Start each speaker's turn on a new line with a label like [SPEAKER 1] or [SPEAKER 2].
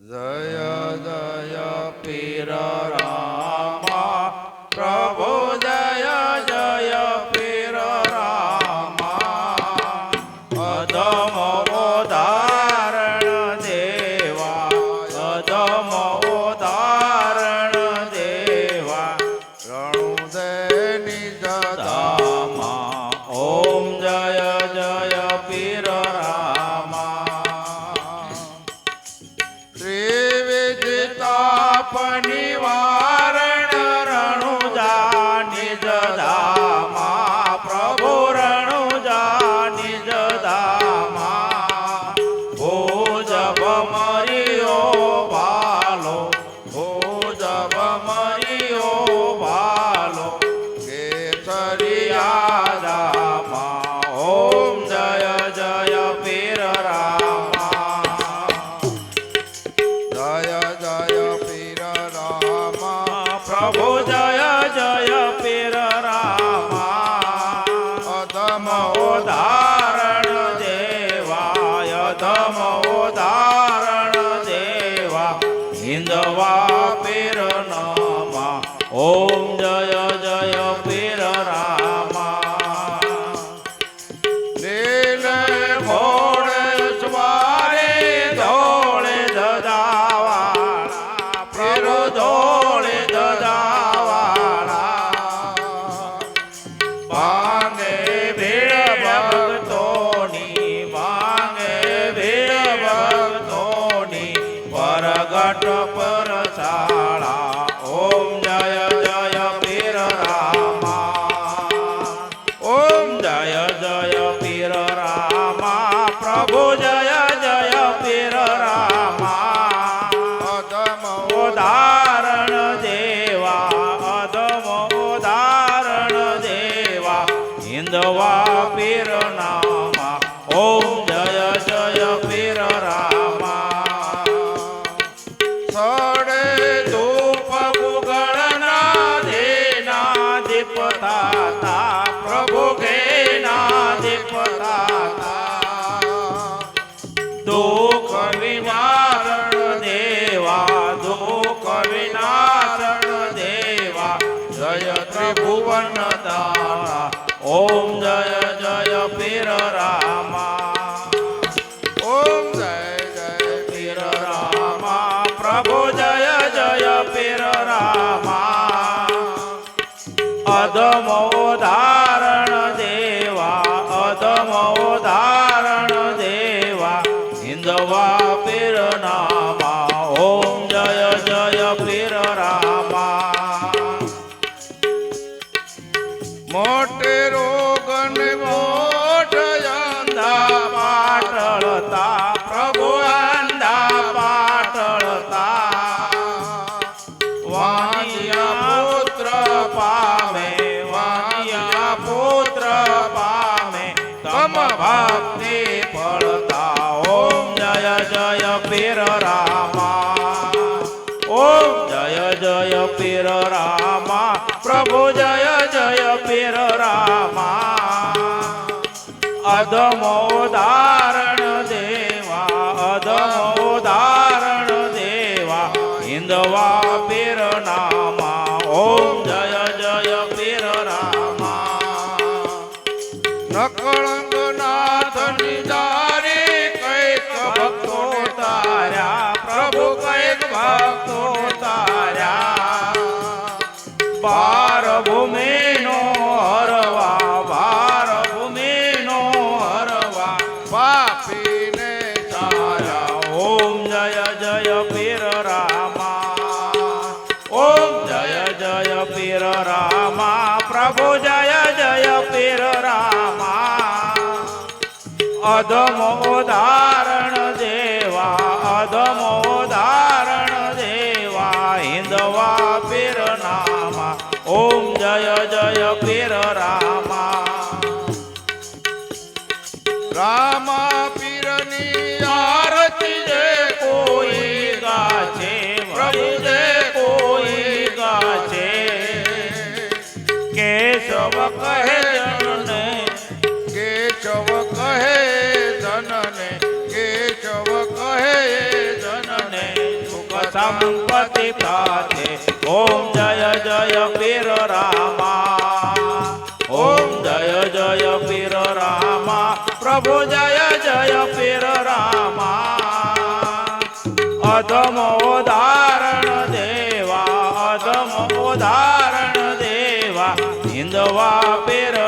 [SPEAKER 1] જય જય પીર પ્રભુ જય જય પીર રામા. અધમ ઉદાહરણ દેવાય અધમ ઉદાહરણ દેવા. હિંદવા પીર નામા. ઓમ જય જય અધમ ત્રિભુવન દાતા ઓમ જય જય પીર રામા. ઓમ જય જય પીર રામા. પ્રભુ જય જય પીર રામા. અધમ મોટે રોગ ને મોટ અંધા પાટળતા પ્રભુ અંધા પાટળતા વાણિયા પુત્ર પામે વાણિયા પુત્ર પામે, તમ ભક્તિ ફળતા. ઓમ જય જય પીર રામા, ઓમ જય જય પીર રામા, પ્રભુ જય અધમ ધારણ દેવા, અધમ ધારણ દેવા. હિંદવા પીર નામા, ઓમ જય જય પીર રામા. નકળંગ જય પીર રામા, પ્રભુ જય જય પીર રામા. અધમ ઉદાહરણ દેવા, અધમ ઉદાહરણ દેવા, હિંદવા પીર નામા. ઓમ જય જય પીર રામા. રામા સંપત્તિ પ્રાચે ઓમ જય જય પીર રામા ઓમ જય જય પીર રામા પ્રભુ જય જય પીર રામા અધમ ઉદાહરણ દેવા અધમ ઉદાહરણ દેવા હિંદવા પીર